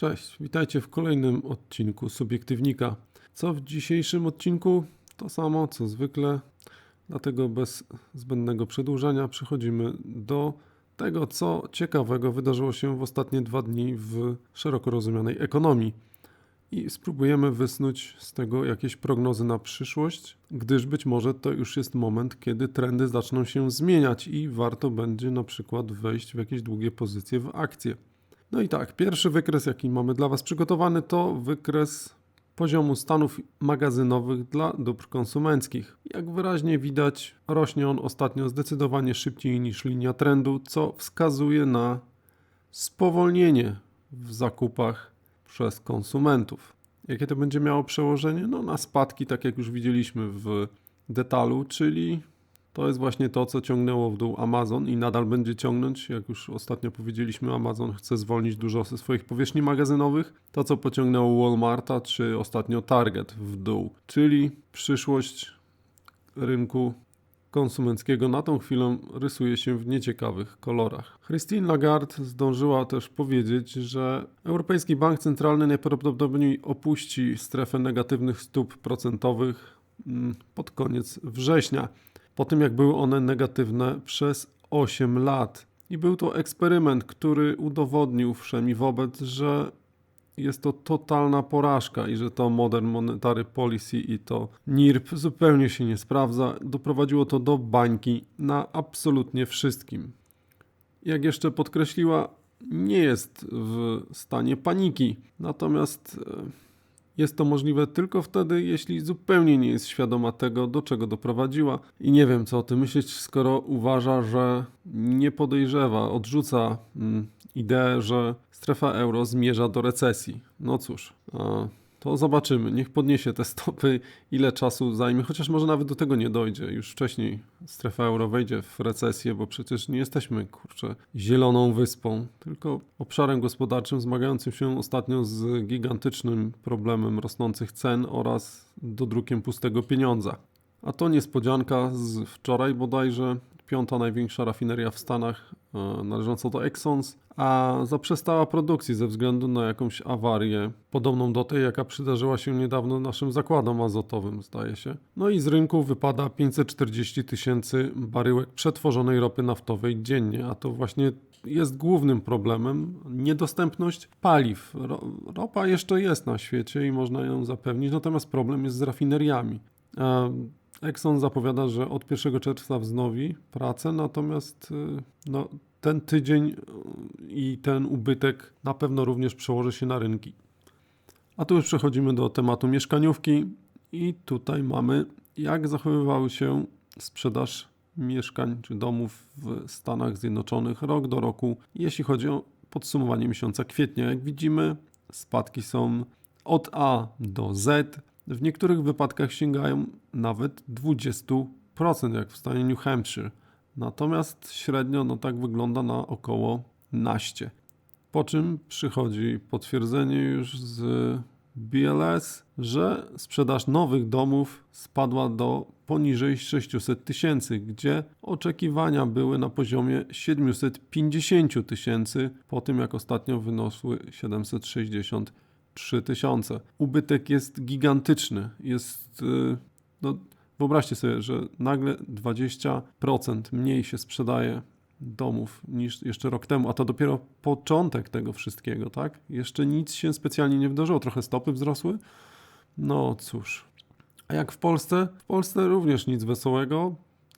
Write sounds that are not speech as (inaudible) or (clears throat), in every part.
Cześć, witajcie w kolejnym odcinku Subiektywnika. Co w dzisiejszym odcinku? To samo co zwykle, dlatego bez zbędnego przedłużania przechodzimy do tego, co ciekawego wydarzyło się w ostatnie dwa dni w szeroko rozumianej ekonomii. I spróbujemy wysnuć z tego jakieś prognozy na przyszłość, gdyż być może to już jest moment, kiedy trendy zaczną się zmieniać i warto będzie na przykład wejść w jakieś długie pozycje w akcje. No i tak, pierwszy wykres, jaki mamy dla Was przygotowany, to wykres poziomu stanów magazynowych dla dóbr konsumenckich. Jak wyraźnie widać, rośnie on ostatnio zdecydowanie szybciej niż linia trendu, co wskazuje na spowolnienie w zakupach przez konsumentów. Jakie to będzie miało przełożenie? No na spadki, tak jak już widzieliśmy w detalu, czyli to jest właśnie to, co ciągnęło w dół Amazon i nadal będzie ciągnąć. Jak już ostatnio powiedzieliśmy, Amazon chce zwolnić dużo ze swoich powierzchni magazynowych. To, co pociągnęło Walmarta czy ostatnio Target w dół, czyli przyszłość rynku konsumenckiego na tą chwilę rysuje się w nieciekawych kolorach. Christine Lagarde zdążyła też powiedzieć, że Europejski Bank Centralny najprawdopodobniej opuści strefę negatywnych stóp procentowych mm, pod koniec września po tym jak były one negatywne przez 8 lat. I był to eksperyment, który udowodnił wszem i wobec, że jest to totalna porażka i że to Modern Monetary Policy i to NIRP zupełnie się nie sprawdza. Doprowadziło to do bańki na absolutnie wszystkim. Jak jeszcze podkreśliła, nie jest w stanie paniki, natomiast e, jest to możliwe tylko wtedy, jeśli zupełnie nie jest świadoma tego, do czego doprowadziła. I nie wiem, co o tym myśleć, skoro uważa, że nie podejrzewa, odrzuca mm, ideę, że strefa euro zmierza do recesji. No cóż. To zobaczymy. Niech podniesie te stopy, ile czasu zajmie, chociaż może nawet do tego nie dojdzie. Już wcześniej strefa euro wejdzie w recesję, bo przecież nie jesteśmy, kurczę, zieloną wyspą, tylko obszarem gospodarczym zmagającym się ostatnio z gigantycznym problemem rosnących cen oraz dodrukiem pustego pieniądza. A to niespodzianka z wczoraj bodajże, piąta największa rafineria w Stanach, e, należąca do Exxons, a zaprzestała produkcji ze względu na jakąś awarię, podobną do tej, jaka przydarzyła się niedawno naszym zakładom azotowym, zdaje się. No i z rynku wypada 540 tysięcy baryłek przetworzonej ropy naftowej dziennie, a to właśnie jest głównym problemem niedostępność paliw. Ropa jeszcze jest na świecie i można ją zapewnić, natomiast problem jest z rafineriami. Exxon zapowiada, że od 1 czerwca wznowi pracę, natomiast y, no, ten tydzień y, i ten ubytek na pewno również przełoży się na rynki. A tu już przechodzimy do tematu mieszkaniówki i tutaj mamy jak zachowywały się sprzedaż mieszkań czy domów w Stanach Zjednoczonych rok do roku, jeśli chodzi o podsumowanie miesiąca kwietnia. Jak widzimy, spadki są od A do Z. W niektórych wypadkach sięgają nawet 20%, jak w stanie New Hampshire. Natomiast średnio no tak wygląda na około naście. Po czym przychodzi potwierdzenie już z BLS, że sprzedaż nowych domów spadła do poniżej 600 tysięcy, gdzie oczekiwania były na poziomie 750 tysięcy, po tym jak ostatnio wyniosły 760 3000. Ubytek jest gigantyczny. Jest, y, no, wyobraźcie sobie, że nagle 20% mniej się sprzedaje domów niż jeszcze rok temu, a to dopiero początek tego wszystkiego, tak? Jeszcze nic się specjalnie nie wydarzyło, trochę stopy wzrosły. No cóż. A jak w Polsce? W Polsce również nic wesołego.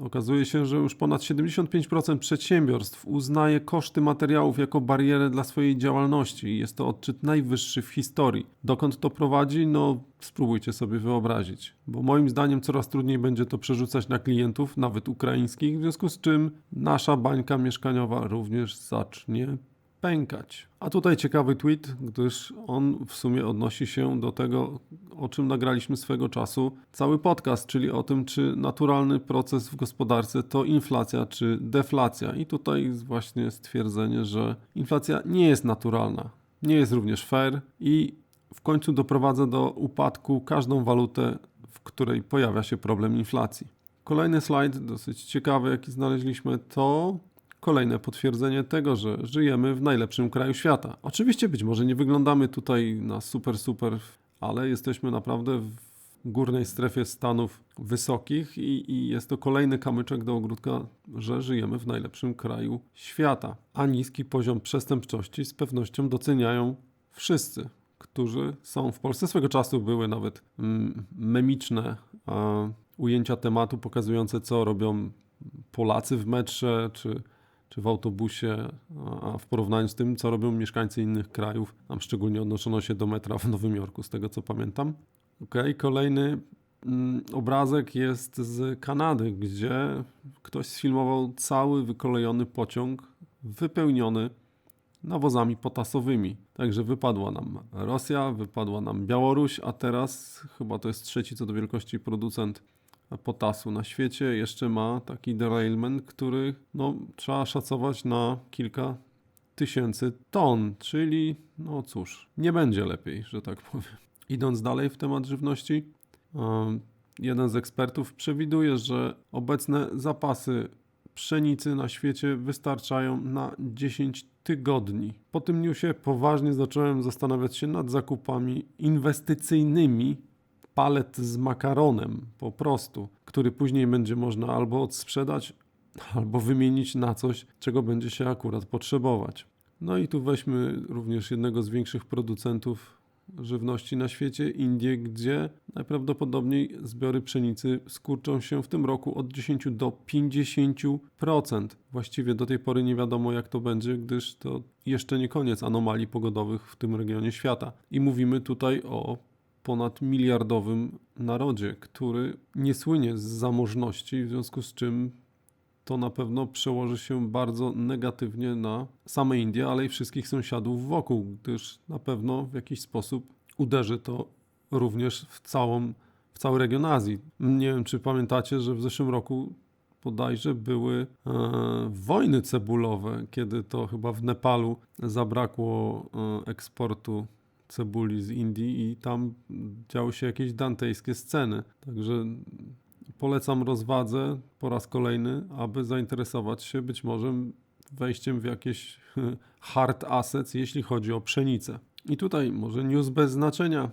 Okazuje się, że już ponad 75% przedsiębiorstw uznaje koszty materiałów jako barierę dla swojej działalności i jest to odczyt najwyższy w historii. Dokąd to prowadzi? No, spróbujcie sobie wyobrazić. Bo moim zdaniem coraz trudniej będzie to przerzucać na klientów, nawet ukraińskich, w związku z czym nasza bańka mieszkaniowa również zacznie pękać. A tutaj ciekawy tweet, gdyż on w sumie odnosi się do tego, o czym nagraliśmy swego czasu cały podcast, czyli o tym, czy naturalny proces w gospodarce to inflacja czy deflacja. I tutaj właśnie stwierdzenie, że inflacja nie jest naturalna, nie jest również fair i w końcu doprowadza do upadku każdą walutę, w której pojawia się problem inflacji. Kolejny slajd, dosyć ciekawy, jaki znaleźliśmy, to kolejne potwierdzenie tego, że żyjemy w najlepszym kraju świata. Oczywiście być może nie wyglądamy tutaj na super, super, ale jesteśmy naprawdę w górnej strefie stanów wysokich i, i jest to kolejny kamyczek do ogródka, że żyjemy w najlepszym kraju świata. A niski poziom przestępczości z pewnością doceniają wszyscy, którzy są w Polsce. Swego czasu były nawet mm, memiczne ujęcia tematu pokazujące, co robią Polacy w metrze czy, czy w autobusie, a w porównaniu z tym, co robią mieszkańcy innych krajów. Tam szczególnie odnoszono się do metra w Nowym Jorku, z tego co pamiętam. Ok, kolejny mm, obrazek jest z Kanady, gdzie ktoś sfilmował cały wykolejony pociąg wypełniony nawozami potasowymi. Także wypadła nam Rosja, wypadła nam Białoruś, a teraz chyba to jest trzeci co do wielkości producent potasu na świecie. Jeszcze ma taki derailment, który no, trzeba szacować na kilka tysięcy ton, czyli no cóż, nie będzie lepiej, że tak powiem. Idąc dalej w temat żywności, jeden z ekspertów przewiduje, że obecne zapasy pszenicy na świecie wystarczają na 10 tygodni. Po tym newsie poważnie zacząłem zastanawiać się nad zakupami inwestycyjnymi palet z makaronem po prostu, który później będzie można albo odsprzedać, albo wymienić na coś, czego będzie się akurat potrzebować. No i tu weźmy również jednego z większych producentów żywności na świecie, Indie, gdzie najprawdopodobniej zbiory pszenicy skurczą się w tym roku od 10 do 50%. Właściwie do tej pory nie wiadomo jak to będzie, gdyż to jeszcze nie koniec anomalii pogodowych w tym regionie świata. I mówimy tutaj o ponad miliardowym narodzie, który nie słynie z zamożności, w związku z czym to na pewno przełoży się bardzo negatywnie na same Indie, ale i wszystkich sąsiadów wokół, gdyż na pewno w jakiś sposób uderzy to również w, całą, w cały region Azji. Nie wiem, czy pamiętacie, że w zeszłym roku bodajże były e, wojny cebulowe, kiedy to chyba w Nepalu zabrakło e, eksportu cebuli z Indii i tam działy się jakieś dantejskie sceny. Także polecam rozwadze po raz kolejny, aby zainteresować się być może wejściem w jakieś (laughs) hard assets, jeśli chodzi o pszenicę. I tutaj może news bez znaczenia.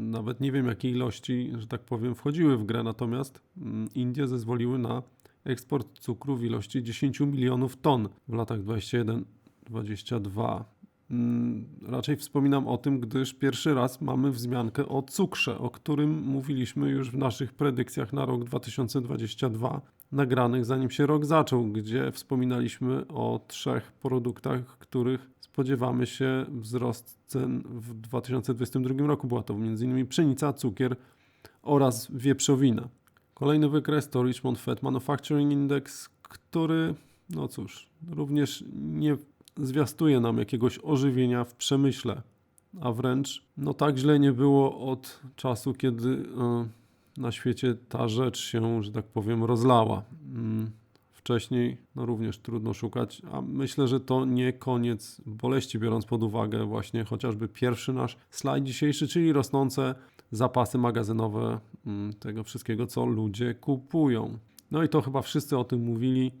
Nawet nie wiem, jakie ilości, że tak powiem, wchodziły w grę, natomiast mm, Indie zezwoliły na eksport cukru w ilości 10 milionów ton w latach 21-22. Mm, raczej wspominam o tym, gdyż pierwszy raz mamy wzmiankę o cukrze, o którym mówiliśmy już w naszych predykcjach na rok 2022, nagranych zanim się rok zaczął, gdzie wspominaliśmy o trzech produktach, których spodziewamy się wzrost cen w 2022 roku. Była to m.in. pszenica, cukier oraz wieprzowina. Kolejny wykres to Richmond Fed Manufacturing Index, który, no cóż, również nie zwiastuje nam jakiegoś ożywienia w przemyśle, a wręcz no tak źle nie było od czasu, kiedy e, na świecie ta rzecz się, że tak powiem, rozlała. Mm, wcześniej no również trudno szukać, a myślę, że to nie koniec boleści, biorąc pod uwagę właśnie chociażby pierwszy nasz slajd dzisiejszy, czyli rosnące zapasy magazynowe mm, tego wszystkiego, co ludzie kupują. No i to chyba wszyscy o tym mówili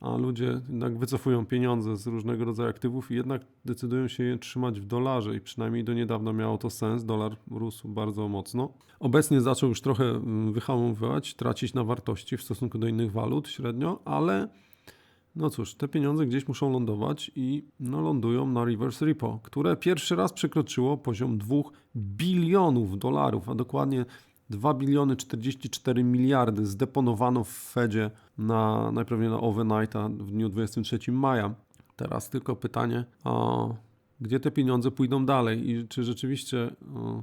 a ludzie jednak wycofują pieniądze z różnego rodzaju aktywów i jednak decydują się je trzymać w dolarze i przynajmniej do niedawna miało to sens. Dolar rósł bardzo mocno. Obecnie zaczął już trochę mm, wyhamowywać, tracić na wartości w stosunku do innych walut średnio, ale no cóż, te pieniądze gdzieś muszą lądować i no, lądują na reverse repo, które pierwszy raz przekroczyło poziom 2 bilionów dolarów, a dokładnie 2 biliony 44 miliardy zdeponowano w Fedzie na najprawdopodobniej na overnighta w dniu 23 maja. Teraz tylko pytanie, gdzie te pieniądze pójdą dalej i czy rzeczywiście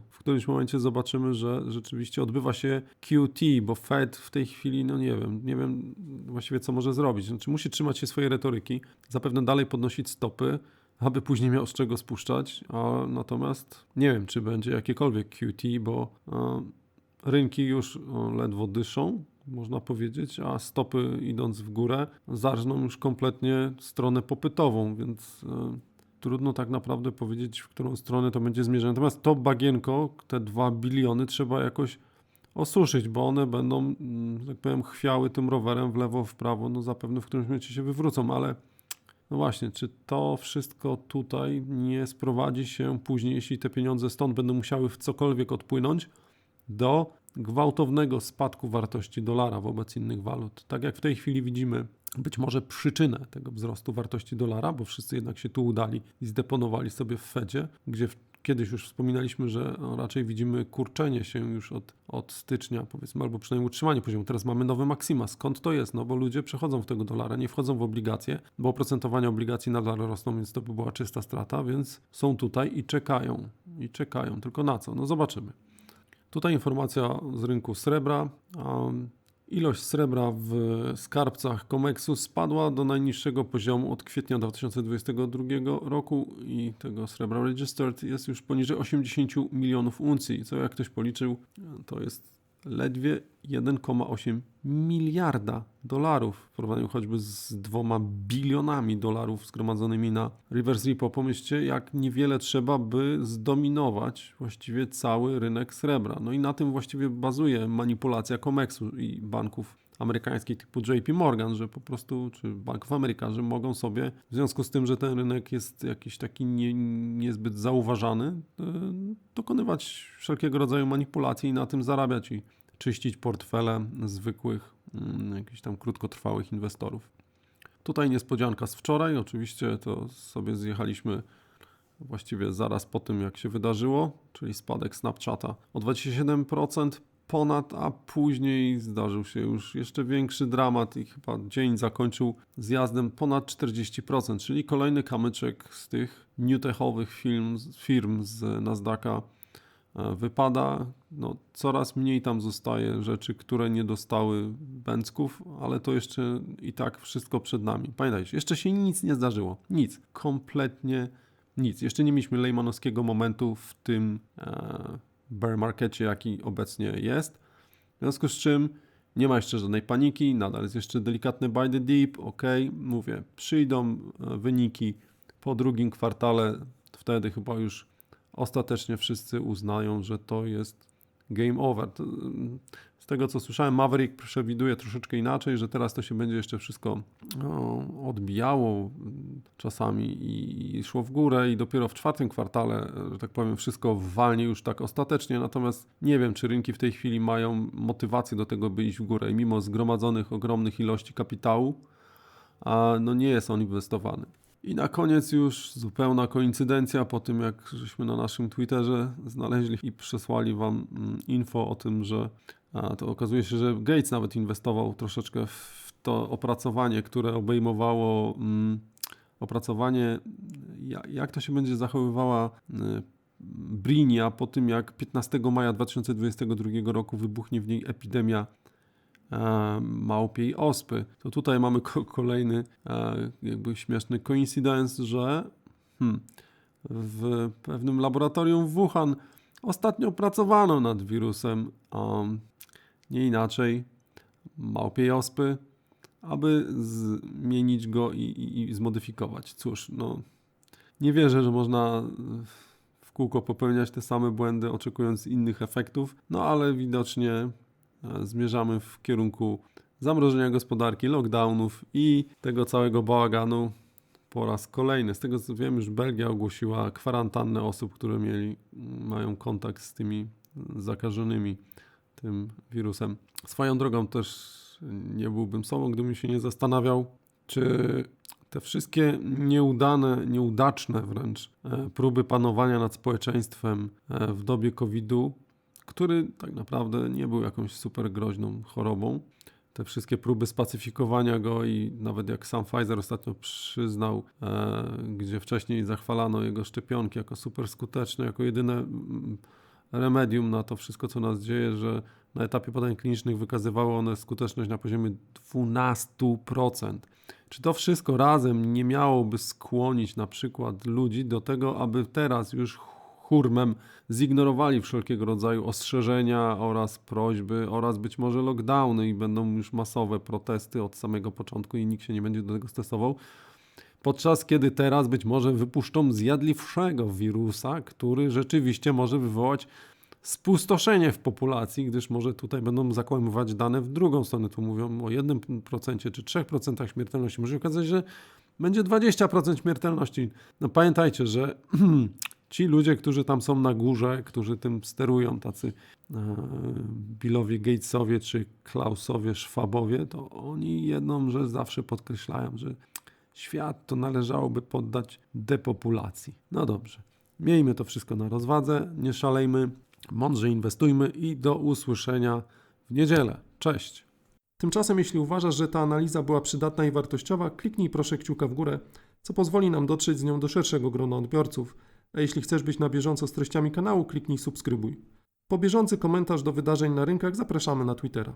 w którymś momencie zobaczymy, że rzeczywiście odbywa się QT, bo Fed w tej chwili, no nie wiem, nie wiem właściwie co może zrobić. Znaczy musi trzymać się swojej retoryki, zapewne dalej podnosić stopy, aby później miał z czego spuszczać, a natomiast nie wiem, czy będzie jakiekolwiek QT, bo Rynki już ledwo dyszą, można powiedzieć, a stopy idąc w górę zarżną już kompletnie stronę popytową, więc e, trudno tak naprawdę powiedzieć, w którą stronę to będzie zmierzać. Natomiast to bagienko, te 2 biliony trzeba jakoś osuszyć, bo one będą, tak powiem, chwiały tym rowerem w lewo, w prawo, no zapewne w którymś momencie się wywrócą, ale No właśnie, czy to wszystko tutaj nie sprowadzi się później, jeśli te pieniądze stąd będą musiały w cokolwiek odpłynąć, do gwałtownego spadku wartości dolara wobec innych walut. Tak jak w tej chwili widzimy być może przyczynę tego wzrostu wartości dolara, bo wszyscy jednak się tu udali i zdeponowali sobie w Fedzie, gdzie kiedyś już wspominaliśmy, że raczej widzimy kurczenie się już od, od stycznia, powiedzmy, albo przynajmniej utrzymanie poziomu. Teraz mamy nowy maksima. Skąd to jest? No bo ludzie przechodzą w tego dolara, nie wchodzą w obligacje, bo oprocentowania obligacji nadal rosną, więc to by była czysta strata, więc są tutaj i czekają. I czekają. Tylko na co? No zobaczymy. Tutaj informacja z rynku srebra. Ilość srebra w skarbcach Comexu spadła do najniższego poziomu od kwietnia 2022 roku i tego srebra registered jest już poniżej 80 milionów uncji, co jak ktoś policzył, to jest ledwie 1,8 miliarda dolarów w porównaniu choćby z dwoma bilionami dolarów zgromadzonymi na reverse repo. Pomyślcie, jak niewiele trzeba, by zdominować właściwie cały rynek srebra. No i na tym właściwie bazuje manipulacja COMEXu i banków amerykańskich typu JP Morgan, że po prostu, czy Bank of America, że mogą sobie, w związku z tym, że ten rynek jest jakiś taki nie, niezbyt zauważany, e, dokonywać wszelkiego rodzaju manipulacji i na tym zarabiać i czyścić portfele zwykłych, mm, jakichś tam krótkotrwałych inwestorów. Tutaj niespodzianka z wczoraj, oczywiście to sobie zjechaliśmy właściwie zaraz po tym, jak się wydarzyło, czyli spadek Snapchata o 27% ponad, a później zdarzył się już jeszcze większy dramat i chyba dzień zakończył zjazdem ponad 40%, czyli kolejny kamyczek z tych newtechowych firm, firm z Nasdaqa e, wypada. No, coraz mniej tam zostaje rzeczy, które nie dostały bęcków, ale to jeszcze i tak wszystko przed nami. Pamiętajcie, jeszcze się nic nie zdarzyło. Nic. Kompletnie nic. Jeszcze nie mieliśmy Lejmanowskiego momentu w tym e, bear markecie, jaki obecnie jest. W związku z czym nie ma jeszcze żadnej paniki, nadal jest jeszcze delikatny buy the deep, ok, mówię, przyjdą e, wyniki po drugim kwartale, wtedy chyba już ostatecznie wszyscy uznają, że to jest game over. To, z tego co słyszałem, Maverick przewiduje troszeczkę inaczej, że teraz to się będzie jeszcze wszystko no, odbijało czasami i, i, szło w górę i dopiero w czwartym kwartale, że tak powiem, wszystko walnie już tak ostatecznie. Natomiast nie wiem, czy rynki w tej chwili mają motywację do tego, by iść w górę i mimo zgromadzonych ogromnych ilości kapitału, a no nie jest on inwestowany. I na koniec już zupełna koincydencja po tym, jak żeśmy na naszym Twitterze znaleźli i przesłali Wam mm, info o tym, że to okazuje się, że Gates nawet inwestował troszeczkę w to opracowanie, które obejmowało mm, opracowanie, jak to się będzie zachowywała y, Brinia po tym, jak 15 maja 2022 roku wybuchnie w niej epidemia małpiej ospy. To tutaj mamy kolejny e, jakby śmieszny coincidence, że hmm, w pewnym laboratorium w Wuhan ostatnio pracowano nad wirusem um, nie inaczej, małpiej ospy, aby zmienić go i, i, i zmodyfikować. Cóż, no, nie wierzę, że można w kółko popełniać te same błędy, oczekując innych efektów, no ale widocznie e, zmierzamy w kierunku zamrożenia gospodarki, lockdownów i tego całego bałaganu po raz kolejny. Z tego co wiem, już Belgia ogłosiła kwarantannę osób, które mieli, mają kontakt z tymi zakażonymi tym wirusem. Swoją drogą też nie byłbym sobą, gdybym się nie zastanawiał, czy te wszystkie nieudane, nieudaczne wręcz e, próby panowania nad społeczeństwem e, w dobie COVID-u, który tak naprawdę nie był jakąś super groźną chorobą, te wszystkie próby spacyfikowania go i nawet jak sam Pfizer ostatnio przyznał, e, gdzie wcześniej zachwalano jego szczepionki jako super skuteczne, jako jedyne remedium na to wszystko, co nas dzieje, że na etapie badań klinicznych wykazywały one skuteczność na poziomie 12%. Czy to wszystko razem nie miałoby skłonić na przykład ludzi do tego, aby teraz już hurmem zignorowali wszelkiego rodzaju ostrzeżenia oraz prośby oraz być może lockdowny i będą już masowe protesty od samego początku i nikt się nie będzie do tego stosował? podczas kiedy teraz być może wypuszczą zjadliwszego wirusa, który rzeczywiście może wywołać spustoszenie w populacji, gdyż może tutaj będą zakłamywać dane w drugą stronę. Tu mówią o 1% czy 3% śmiertelności. Może okazać, że będzie 20% śmiertelności. No pamiętajcie, że (clears throat) ci ludzie, którzy tam są na górze, którzy tym sterują, tacy e, Billowie Gatesowie czy Klausowie Schwabowie, to oni jedną rzecz zawsze podkreślają, że świat to należałoby poddać depopulacji. No dobrze. Miejmy to wszystko na rozwadze, nie szalejmy, mądrze inwestujmy i do usłyszenia w niedzielę. Cześć! Tymczasem, jeśli uważasz, że ta analiza była przydatna i wartościowa, kliknij proszę kciuka w górę, co pozwoli nam dotrzeć z nią do szerszego grona odbiorców. A jeśli chcesz być na bieżąco z treściami kanału, kliknij subskrybuj. Po bieżący komentarz do wydarzeń na rynkach zapraszamy na Twittera.